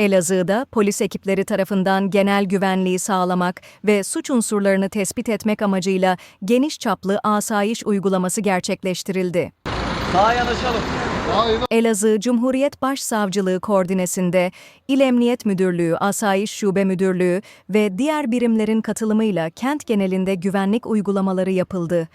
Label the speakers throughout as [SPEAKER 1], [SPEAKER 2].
[SPEAKER 1] Elazığ'da polis ekipleri tarafından genel güvenliği sağlamak ve suç unsurlarını tespit etmek amacıyla geniş çaplı asayiş uygulaması gerçekleştirildi.
[SPEAKER 2] Sağa yanaşalım.
[SPEAKER 1] Elazığ Cumhuriyet Başsavcılığı koordinesinde İl Emniyet Müdürlüğü, Asayiş Şube Müdürlüğü ve diğer birimlerin katılımıyla kent genelinde güvenlik uygulamaları yapıldı.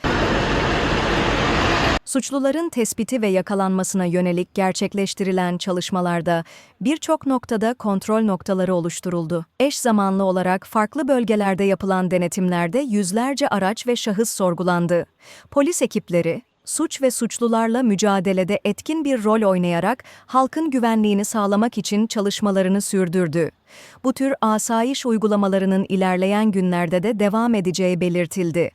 [SPEAKER 1] Suçluların tespiti ve yakalanmasına yönelik gerçekleştirilen çalışmalarda birçok noktada kontrol noktaları oluşturuldu. Eş zamanlı olarak farklı bölgelerde yapılan denetimlerde yüzlerce araç ve şahıs sorgulandı. Polis ekipleri, suç ve suçlularla mücadelede etkin bir rol oynayarak halkın güvenliğini sağlamak için çalışmalarını sürdürdü. Bu tür asayiş uygulamalarının ilerleyen günlerde de devam edeceği belirtildi.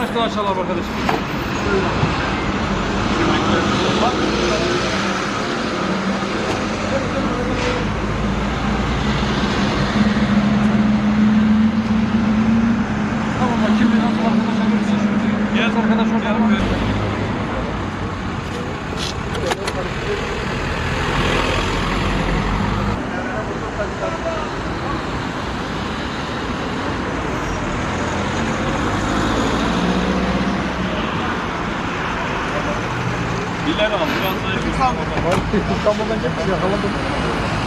[SPEAKER 3] Araçları aşağılar arkadaşım. Tamam şimdi nasıl arkadaşlar görürsün. Gel arkadaş oynayalım. Biler al biraz da
[SPEAKER 2] İstanbul'dan gitmiş yakaladım.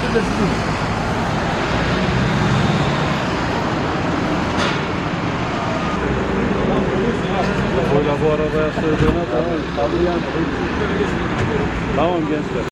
[SPEAKER 2] Bir de sizin.
[SPEAKER 3] Böyle bu arabaya sığdığına tamam. Tamam gençler.